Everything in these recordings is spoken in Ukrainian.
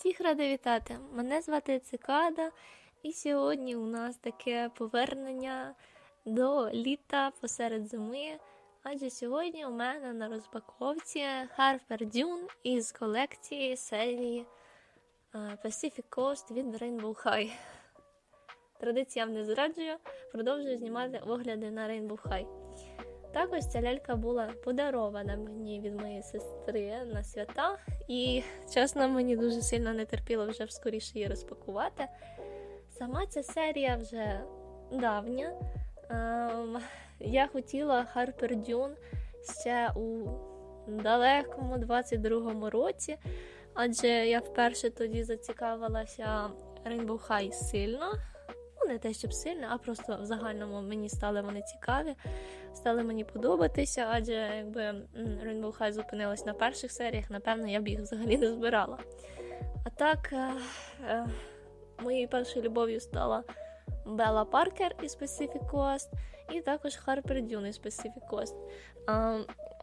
Всіх рада вітати! Мене звати Цикада, і сьогодні у нас таке повернення до літа посеред зими. Адже сьогодні у мене на розпаковці Harper Dune із колекції серії е, Pacific Coast від Rainbow High. Традиціям не зраджую, продовжую знімати огляди на Rainbow High. Також ця лялька була подарована мені від моєї сестри на свята, і чесно, мені дуже сильно не терпіло вже скоріше її розпакувати. Сама ця серія вже давня. Ем, я хотіла Harper Dune ще у далекому 22-му році, адже я вперше тоді зацікавилася Rainbow High сильно. Не те, щоб сильно, а просто в загальному мені стали вони цікаві, стали мені подобатися, адже якби Rainbow High зупинилась на перших серіях, напевно, я б їх взагалі не збирала. А так, е, е, моєю першою любов'ю стала Белла Паркер із Pacific Coast, і також Харпер Дюн із Pacific Coast.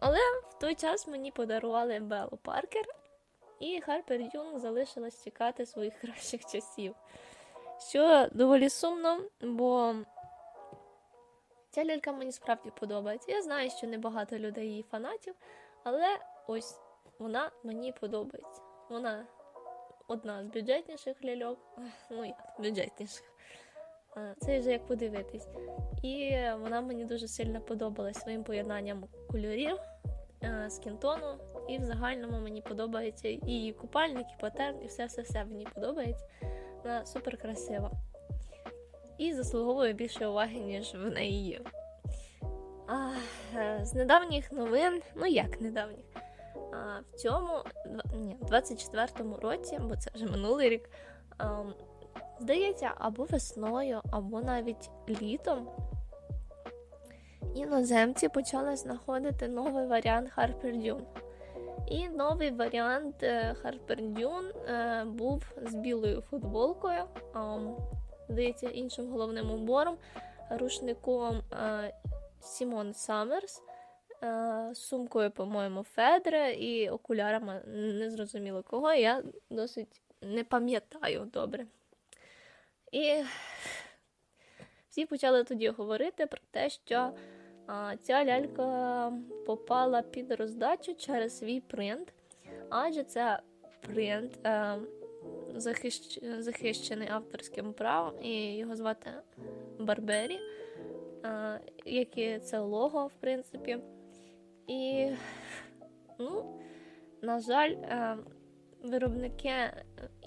Але в той час мені подарували Беллу Паркер, і Харпер Дюн залишилась чекати своїх кращих часів. Що доволі сумно, бо ця лялька мені справді подобається. Я знаю, що небагато людей її фанатів, але ось вона мені подобається. Вона одна з бюджетніших ляльок, ну як бюджетніших. Це вже як подивитись. І вона мені дуже сильно подобалась своїм поєднанням кольорів е, з кінтону. І в загальному мені подобається і її купальник, і патерн, і все-все-все мені подобається. Вона супер красива. І заслуговує більше уваги, ніж в неї є. А, е, з недавніх новин, ну як недавніх, а, в цьому, ні, 24-му році, бо це вже минулий рік, а, здається, або весною, або навіть літом іноземці почали знаходити новий варіант Harper Dune. І новий варіант Harper Dune е, був з білою футболкою, здається, іншим головним убором, рушником е, Сімон Саммерс, е, сумкою, по-моєму, Федре і окулярами незрозуміло кого. Я досить не пам'ятаю добре. І всі почали тоді говорити про те, що ця лялька попала під роздачу через свій принт, адже це принт е, захищ... захищений авторським правом, і його звати Барбері, е, як і це лого, в принципі. І, ну, на жаль, е, виробники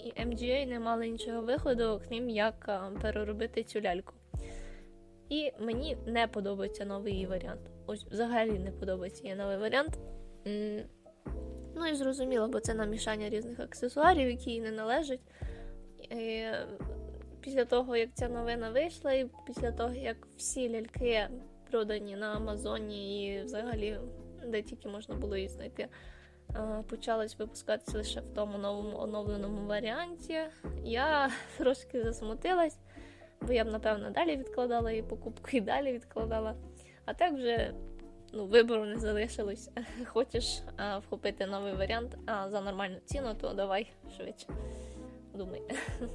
і MGA не мали іншого виходу, крім як переробити цю ляльку. І мені не подобається новий варіант. Ось взагалі не подобається її новий варіант. Ну і зрозуміло, бо це намішання різних аксесуарів, які їй не належать. І після того, як ця новина вийшла, і після того, як всі ляльки продані на Амазоні і взагалі де тільки можна було її знайти, е, почалась випускатися лише в тому новому оновленому варіанті, я трошки засмутилась бо я б, напевно, далі відкладала її покупку і далі відкладала. А так вже ну, вибору не залишилось. Хочеш а, вхопити новий варіант а, за нормальну ціну, то давай швидше. Думай.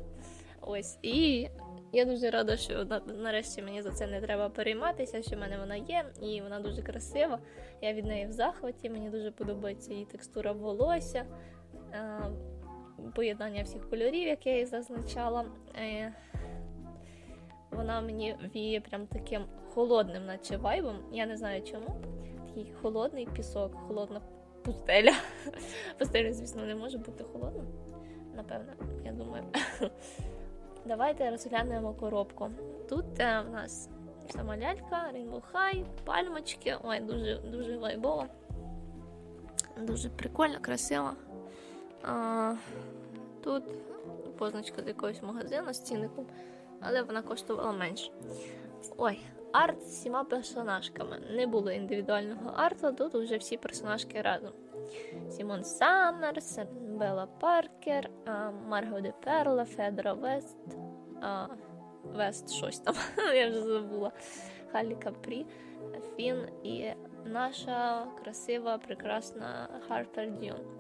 Ось. І я дуже рада, що нарешті мені за це не треба перейматися, що в мене вона є, і вона дуже красива. Я від неї в захваті, мені дуже подобається її текстура волосся. Поєднання всіх кольорів, як я її зазначала. Вона мені віє прям таким холодним, наче вайбом. Я не знаю чому. Такий холодний пісок, холодна пустеля. Пустеля, звісно, не може бути холодна. Напевно, я думаю. Давайте розглянемо коробку. Тут е, в нас сама лялька, Rainbow High, пальмочки. Ой, дуже, дуже вайбово. Дуже прикольно, красиво. А, тут позначка з якогось магазину з цінником але вона коштувала менше. Ой, арт з всіма персонажками. Не було індивідуального арту, тут вже всі персонажки разом. Сімон Саммерс, Белла Паркер, Марго де Перла, Федора Вест, а, Вест щось там, я вже забула. Халі Капрі, Фін і наша красива, прекрасна Харпер Дюн.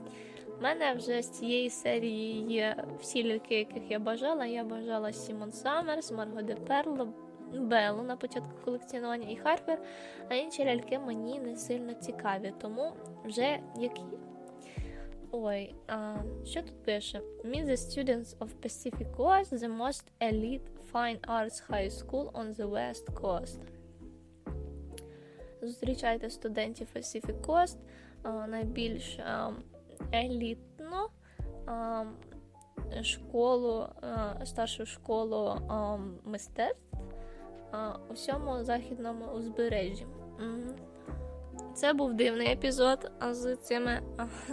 У мене вже з цієї серії є всі ляльки, яких я бажала. Я бажала Сімон Саммерс, Марго де Перло, Беллу на початку колекціонування і Харпер, а інші ляльки мені не сильно цікаві, тому вже які. Ой, а, що тут пише? Meet the students of Pacific Coast, the most elite fine arts high school on the west coast. Зустрічайте студентів Pacific Coast, а, найбільш а, елітну а, школу, а, старшу школу а, мистецтв а, у всьому західному узбережжі. Це був дивний епізод з цими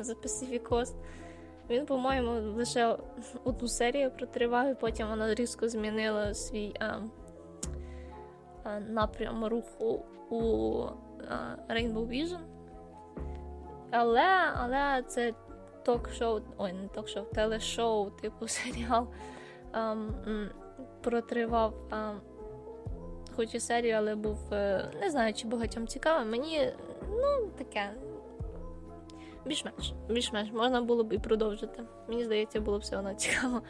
з Pacific Coast. Він, по-моєму, лише одну серію протривав, і потім воно різко змінило свій а, а, напрям руху у а, Rainbow Vision. Але, але це ток-шоу, ой, не ток-шоу, телешоу, типу серіал ам, м, протривав ам, хоч і серію, але був е, не знаю, чи багатьом цікавим. Мені ну таке. Більш-менш, більш-менш, можна було б і продовжити. Мені здається, було б все одно цікаво.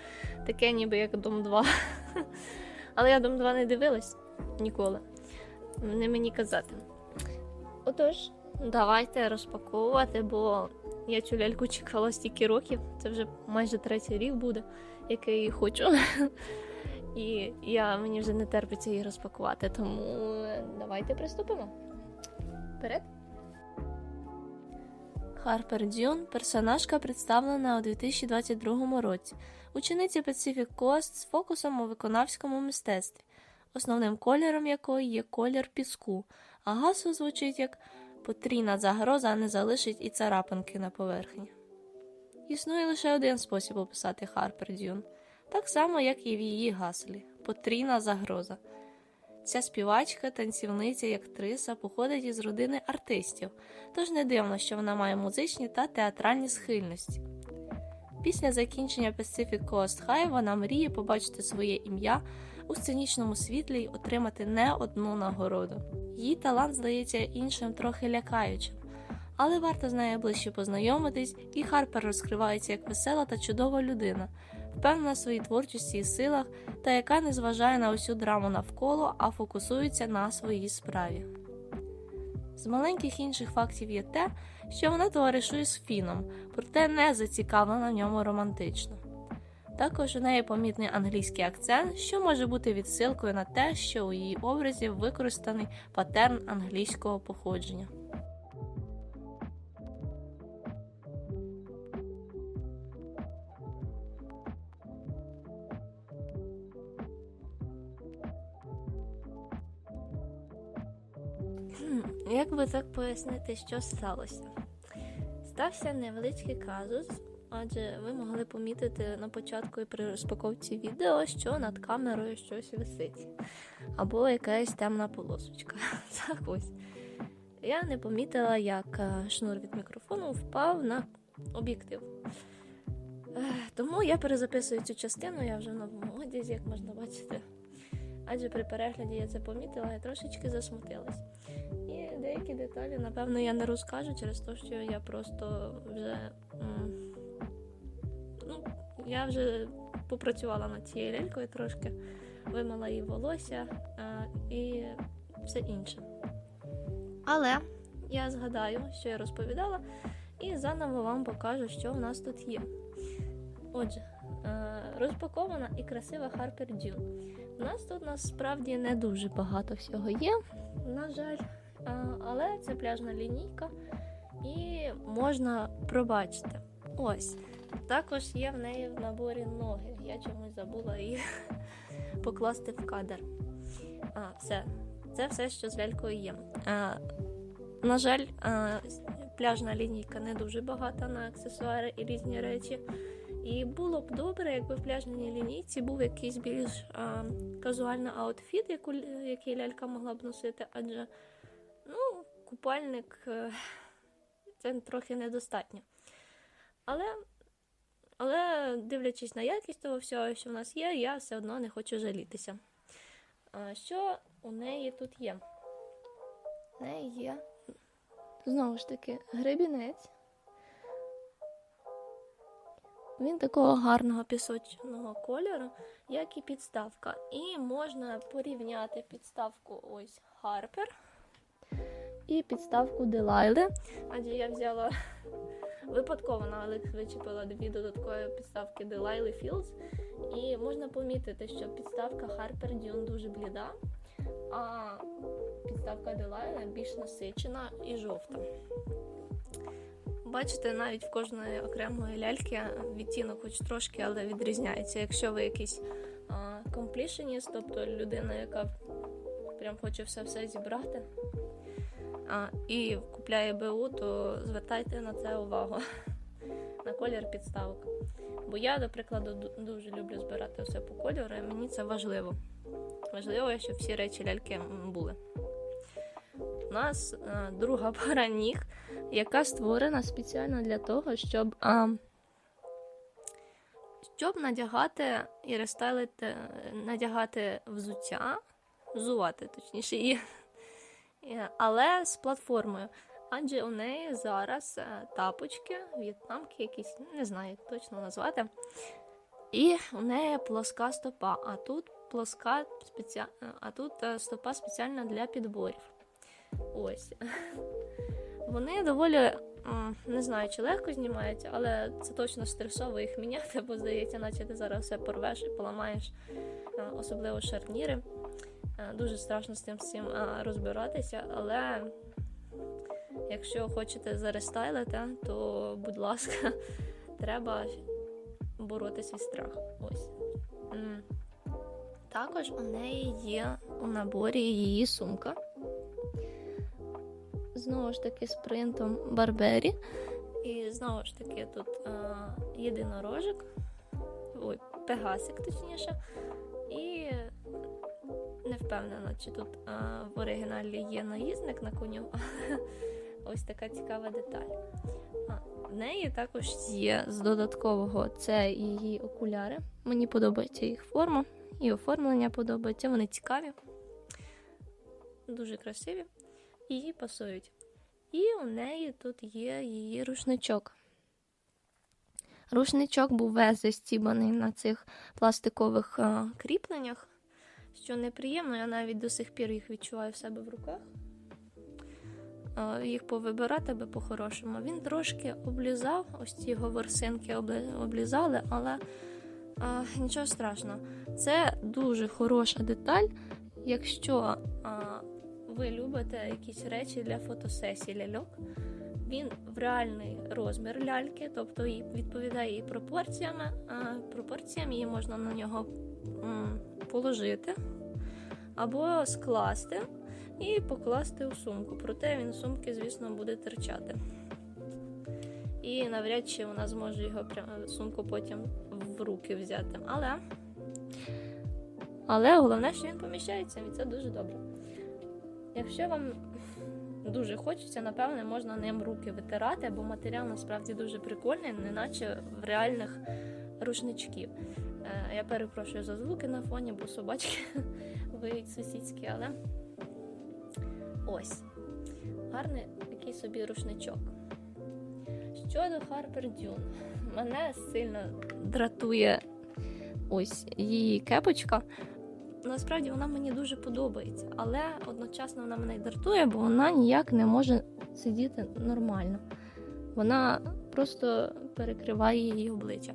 Таке, ніби як Дом 2. Але я Дом 2 не дивилась ніколи. Не мені казати. Отож, давайте розпаковувати, бо я цю ляльку чекала стільки років. Це вже майже третій рік буде, який хочу. І я, мені вже не терпиться її розпакувати, тому давайте приступимо. Вперед. Харпер Дюн персонажка представлена у 2022 році. Учениця Pacific Coast з фокусом у виконавському мистецтві, основним кольором якої є колір піску, а гасло звучить як потрійна загроза не залишить і царапинки на поверхні. Існує лише один спосіб описати Харпер Дюн, так само, як і в її гаслі потрійна загроза. Ця співачка, танцівниця і актриса походить із родини артистів, тож не дивно, що вона має музичні та театральні схильності. Після закінчення Pacific Coast High вона мріє побачити своє ім'я у сценічному світлі й отримати не одну нагороду. Її талант здається іншим трохи лякаючим, але варто з нею ближче познайомитись, і Харпер розкривається як весела та чудова людина, впевнена в своїй творчості і силах, та яка не зважає на усю драму навколо, а фокусується на своїй справі. З маленьких інших фактів є те, що вона товаришує з Фіном, проте не зацікавлена в ньому романтично. Також у неї помітний англійський акцент, що може бути відсилкою на те, що у її образі використаний патерн англійського походження. Як би так пояснити, що сталося? Стався невеличкий казус, адже ви могли помітити на початку і при розпаковці відео, що над камерою щось висить, або якась темна полосочка. Так ось. Я не помітила, як е, шнур від мікрофону впав на об'єктив. Тому я перезаписую цю частину, я вже в новому одязі, як можна бачити. Адже при перегляді я це помітила і трошечки засмутилась. І деякі деталі, напевно, я не розкажу через те, що я просто вже. Я вже попрацювала над цією лялькою трошки, вимила її волосся а, і все інше. Але я згадаю, що я розповідала, і заново вам покажу, що в нас тут є. Отже, е, розпакована і красива Harper Dune. У нас тут насправді не дуже багато всього є, на жаль, А, але це пляжна лінійка і можна пробачити. Ось. Також є в неї в наборі ноги. Я чомусь забула їх покласти в кадр. А, все. Це все, що з лялькою є. А, на жаль, а, пляжна лінійка не дуже багата на аксесуари і різні речі. І було б добре, якби в пляжній лінійці був якийсь більш а, казуальний аутфіт, яку, який лялька могла б носити, адже ну, купальник е, це трохи недостатньо. Але, але дивлячись на якість того всього, що в нас є, я все одно не хочу жалітися. Що у неї тут є? У неї є знову ж таки гребінець. Він такого гарного пісочного кольору, як і підставка. І можна порівняти підставку ось Harper і підставку Делайли. Адже я взяла випадково на Alex вичепила дві додаткові підставки Delilah Fields. І можна помітити, що підставка Harper Dune дуже бліда, а підставка Delilah більш насичена і жовта. Бачите, навіть в кожної окремої ляльки відтінок хоч трошки, але відрізняється. Якщо ви якийсь комплішеніст, тобто людина, яка прям хоче все-все зібрати а, і купляє БУ, то звертайте на це увагу. На колір підставок. Бо я, до прикладу, дуже люблю збирати все по кольору, і мені це важливо. Важливо, щоб всі речі ляльки були. У нас е, друга пара ніг, яка створена спеціально для того, щоб, а, щоб надягати і рестайлити, е, надягати взуття, взувати, точніше, і- але з платформою. Адже у неї зараз е, тапочки, в'єтнамки якісь, не знаю, як точно назвати. І у неї плоска стопа, а тут плоска спеціа... а тут е, стопа спеціальна для підборів. Ось. Вони доволі не знаю, чи легко знімаються, але це точно стресово їх міняти, бо здається, наче ти зараз все порвеш і поламаєш, е, особливо шарніри. Е, Дуже страшно з тим всім е, розбиратися, але якщо хочете зарестайлити, то, будь ласка, треба боротися від страху. Ось. Також у неї є у наборі її сумка. Знову ж таки, з принтом Барбері. І знову ж таки, тут е, єдинорожик, ой, пегасик, точніше. І не впевнена, чи тут е, в оригіналі є наїзник на коню. Ось така цікава деталь. А, в неї також є з додаткового це її окуляри. Мені подобається їх форма і оформлення подобається. Вони цікаві, дуже красиві їй пасують. І у неї тут є її рушничок. Рушничок був весь застібаний на цих пластикових а, кріпленнях, що неприємно, я навіть до сих пір їх відчуваю в себе в руках. Їх повибирати би по-хорошому. Він трошки облізав, ось ці його ворсинки облізали, але а, нічого страшного. Це дуже хороша деталь, якщо а, ви любите якісь речі для фотосесії ляльок. Він в реальний розмір ляльки, тобто відповідає її пропорціями. А пропорціям її можна на нього положити або скласти і покласти у сумку. Проте він сумки, звісно, буде терчати. І навряд чи вона зможе його прямо сумку потім в руки взяти. Але, але головне, що він поміщається, і це дуже добре. Якщо вам дуже хочеться, напевне, можна ним руки витирати, бо матеріал насправді дуже прикольний, неначе в реальних рушничків. Е, Я перепрошую за звуки на фоні, бо собачки виють сусідські, але ось гарний такий собі рушничок. Щодо Harper Dune, мене сильно дратує ось її кепочка. Насправді вона мені дуже подобається, але одночасно вона мене й дратує, бо вона ніяк не може сидіти нормально. Вона просто перекриває її обличчя.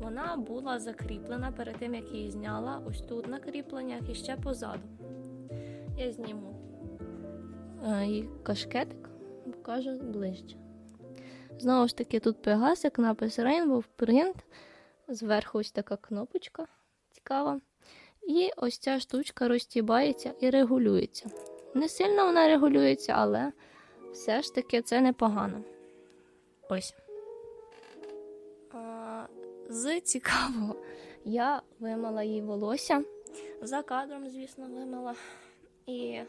Вона була закріплена перед тим, як її зняла, ось тут на кріпленнях і ще позаду. Я зніму е, її кашкетик, покажу ближче. Знову ж таки, тут пегасик, напис Rainbow Print. Зверху ось така кнопочка цікава. І ось ця штучка розтібається і регулюється. Не сильно вона регулюється, але все ж таки це непогано. Ось. З цікавого, я вимила їй волосся. За кадром, звісно, вимила. І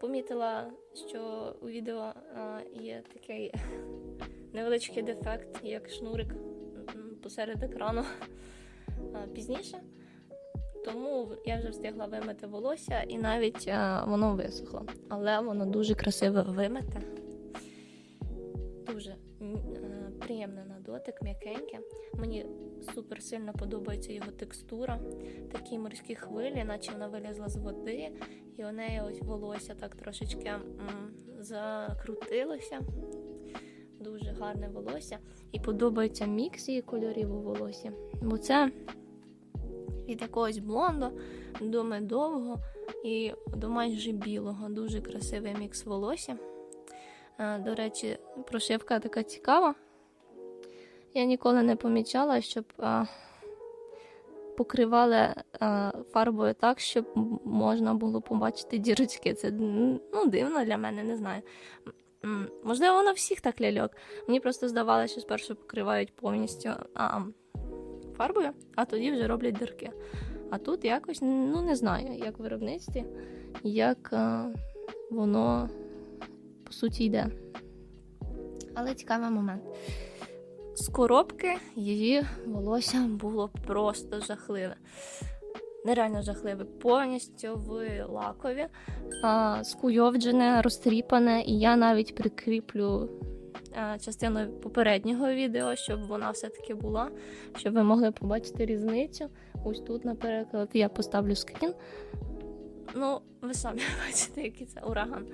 помітила, що у відео є такий невеличкий дефект, як шнурик посеред екрану пізніше. Тому я вже встигла вимити волосся і навіть воно висохло. Але воно дуже красиво вимите. Дуже е, приємне на дотик, м'якеньке. Мені супер сильно подобається його текстура. Такі морські хвилі, наче вона вилізла з води, і у неї ось волосся так трошечки закрутилося. Дуже гарне волосся. І подобається мікс її кольорів у волосі. Бо це від якогось блонду до медового і до майже білого. Дуже красивий мікс волосся. Е, До речі, прошивка така цікава. Я ніколи не помічала, щоб а, покривали фарбою так, щоб можна було побачити дірочки. Це ну, дивно для мене, не знаю. Можливо, воно всіх так ляльок. Мені просто здавалося, що спершу покривають повністю а, фарбою, а тоді вже роблять дірки. А тут якось, ну не знаю, як в виробництві, як а, воно по суті йде. Але цікавий момент. З коробки її волосся було просто жахливе. Нереально жахливе, повністю в лакові, а, скуйовджене, розтріпане, і я навіть прикріплю а, частину попереднього відео, щоб вона все-таки була, щоб ви могли побачити різницю. Ось тут, наприклад, я поставлю скрін. Ну, ви самі бачите, який це ураган.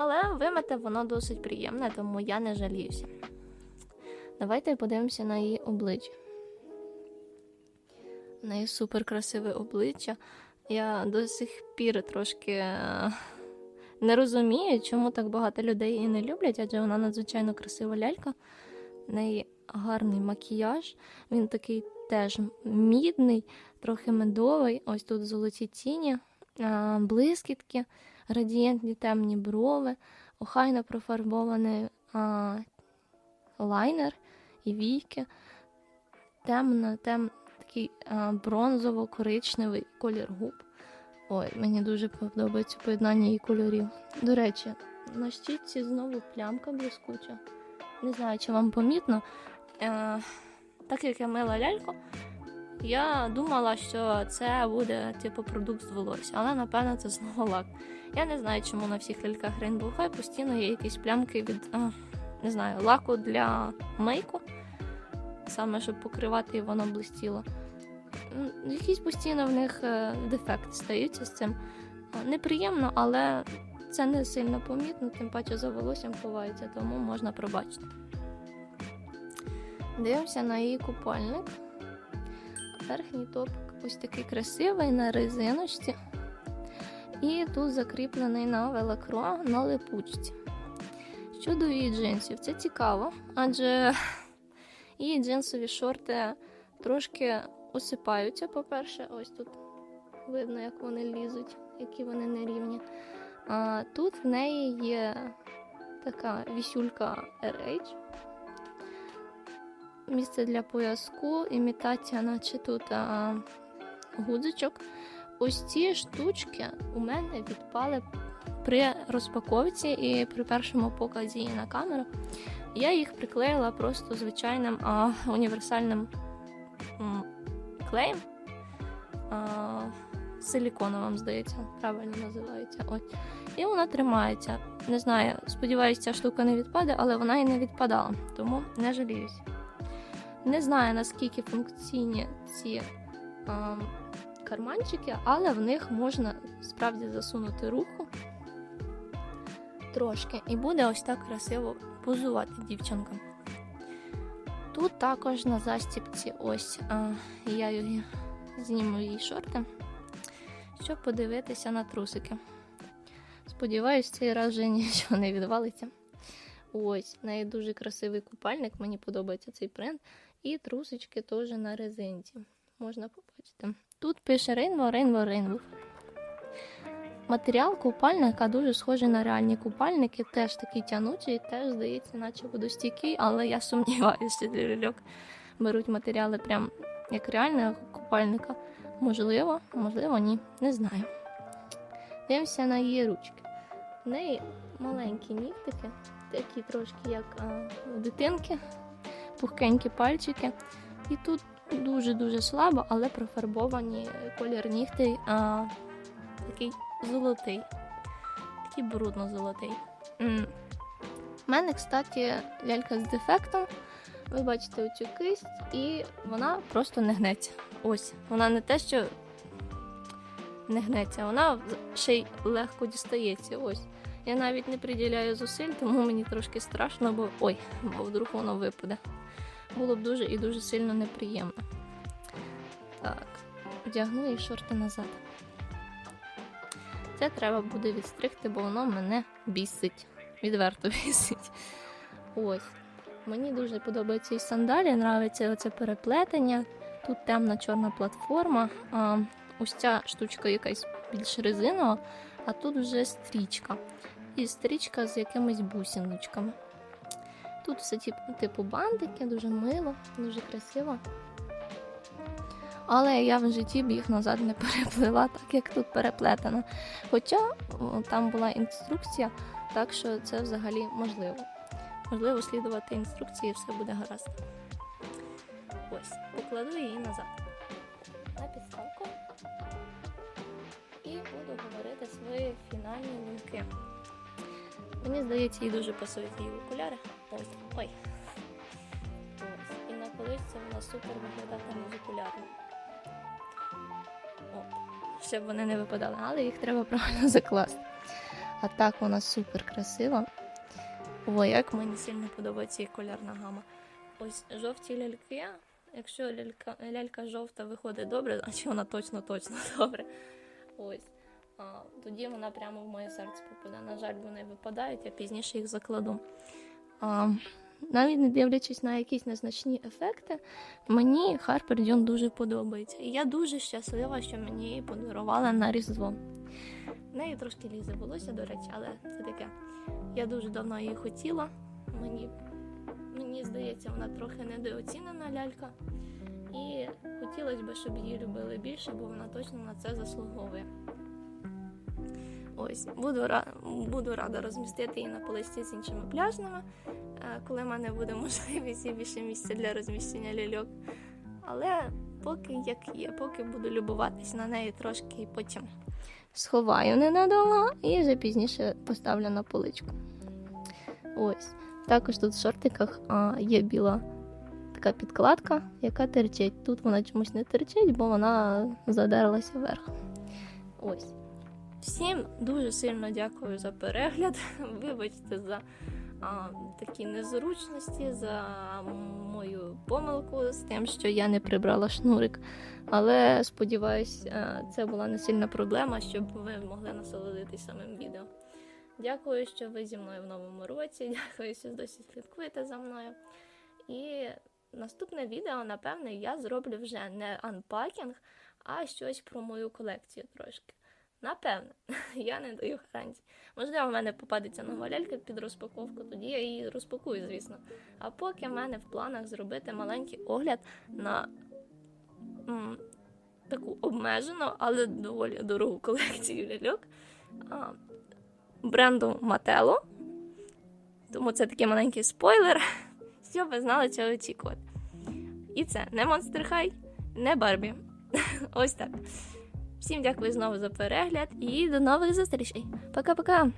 Але вимити воно досить приємне, тому я не жаліюся. Давайте подивимося на її обличчя. У неї супер красиве обличчя. Я до сих пір трошки е, не розумію, чому так багато людей її не люблять, адже вона надзвичайно красива лялька. В неї гарний макіяж. Він такий теж мідний, трохи медовий. Ось тут золоті тіні, а, блискітки, радієнтні темні брови, охайно профарбований а, лайнер і війки. Темно, тем, такий бронзово-коричневий колір губ. Ой, мені дуже подобається поєднання її кольорів. До речі, на щітці знову плямка блискуча. Не знаю, чи вам помітно. Е, так як я мила ляльку, я думала, що це буде типу продукт з волосся, але напевно це знову лак. Я не знаю, чому на всіх ляльках Rainbow High постійно є якісь плямки від е, не знаю, лаку для мейку, саме щоб покривати і воно блистіло. Якісь постійно в них е, дефекти стаються з цим. Е, Неприємно, але це не сильно помітно, тим паче за волоссям ховається, тому можна пробачити. Дивимося на її купальник. Верхній топик ось такий красивий на резиночці. І тут закріплений на велокро на липучці. Щодо її джинсів, це цікаво, адже її джинсові шорти трошки осипаються, по-перше, ось тут видно, як вони лізуть, які вони нерівні. А тут в неї є така вісюлька RH. Місце для пояску, імітація, наче тут а, гудзичок. Ось ці штучки у мене відпали при розпаковці і при першому показі на камеру. Я їх приклеїла просто звичайним а, універсальним м, клеєм. А, силіконовим, здається, правильно називається. Ось. І вона тримається. Не знаю, сподіваюся, ця штука не відпаде, але вона і не відпадала, тому не жаліюсь. Не знаю, наскільки функційні ці а, карманчики, але в них можна справді засунути руку трошки, і буде ось так красиво позувати дівчинка. Тут також на застіпці ось а, я її зніму її шорти, щоб подивитися на трусики. Сподіваюсь, цей раз вже нічого не відвалиться. Ось, в неї дуже красивий купальник, мені подобається цей принт. І трусочки теж на резинці. Можна побачити. Тут пише Rainbow, Rainbow, Rainbow. Матеріал купальника дуже схожий на реальні купальники, теж такий тянучий, теж здається, наче водостійкий, але я сумніваюся, що для ляльок беруть матеріали прям як реального купальника. Можливо, можливо, ні. Не знаю. Дивимося на її ручки. В неї маленькі нігтики, такі трошки як а, у дитинки, пухкенькі пальчики. І тут дуже-дуже слабо, але профарбовані колір нігтей а, такий золотий. Такий брудно-золотий. У мене, кстати, лялька з дефектом. Ви бачите оцю кисть, і вона просто не гнеться. Ось, вона не те, що не гнеться, вона ще й легко дістається. Ось. Я навіть не приділяю зусиль, тому мені трошки страшно, бо ой, бо вдруг воно випаде. Було б дуже і дуже сильно неприємно. Так, вдягну і шорти назад. Це треба буде відстригти, бо воно мене бісить. Відверто бісить. Ось. Мені дуже подобаються і сандалі, нравиться оце переплетення. Тут темна чорна платформа. А, ось ця штучка якась більш резинова, а тут вже стрічка. І стрічка з якимись бусиночками. Тут все типу, типу бантики, дуже мило, дуже красиво. Але я в житті б їх назад не переплила, так як тут переплетено. Хоча там була інструкція, так що це взагалі можливо. Можливо, слідувати інструкції і все буде гаразд. Ось, покладу її назад на підставку і буду говорити свої фінальні думки. Мені здається, їй дуже пасують її окуляри. Ось, ой. Ось. І на поличці вона супер виглядатиме з окулярами. От. Щоб вони не випадали, але їх треба правильно закласти. А так вона супер красива. Ой, як мені сильно подобається її колярна гама. Ось жовті ляльки. Якщо лялька, лялька жовта виходить добре, значить вона точно точно добре. Ось. А, тоді вона прямо в моє серце попаде. На жаль, вони випадають, я пізніше їх закладу. А, навіть не дивлячись на якісь незначні ефекти, мені Харпер Дюн дуже подобається. І я дуже щаслива, що мені її подарували на Різдво. В неї трошки лізе волосся, до речі, але це таке. Я дуже давно її хотіла. Мені, мені здається, вона трохи недооцінена лялька. І хотілося б, щоб її любили більше, бо вона точно на це заслуговує. Ось, буду, буду рада розмістити її на поличці з іншими пляжними, е, коли в мене буде можливість і більше місця для розміщення ляльок. Але поки як є, поки буду любуватись на неї трошки і потім сховаю ненадовго і вже пізніше поставлю на поличку. Ось. Також тут в шортиках а, є біла така підкладка, яка терчить. Тут вона чомусь не терчить, бо вона задерлася вверх. Ось. Всім дуже сильно дякую за перегляд. Вибачте за а, такі незручності, за мою помилку з тим, що я не прибрала шнурик. Але сподіваюсь, е, це була не сильна проблема, щоб ви могли насолодитись самим відео. Дякую, що ви зі мною в новому році. Дякую, що досі слідкуєте за мною. І наступне відео, напевне, я зроблю вже не анпакінг, а щось про мою колекцію трошки. Напевне, я не даю гарантій. Можливо, в мене попадеться нова лялька під розпаковку, тоді я її розпакую, звісно. А поки в мене в планах зробити маленький огляд на м, таку обмежену, але доволі дорогу колекцію ляльок а, бренду Матело. Тому це такий маленький спойлер, щоб ви знали, чого очікувати. І це не Monster High, не Барбі. Ось так. Всім дякую знову за перегляд і до нових зустрічей. Пока-пока!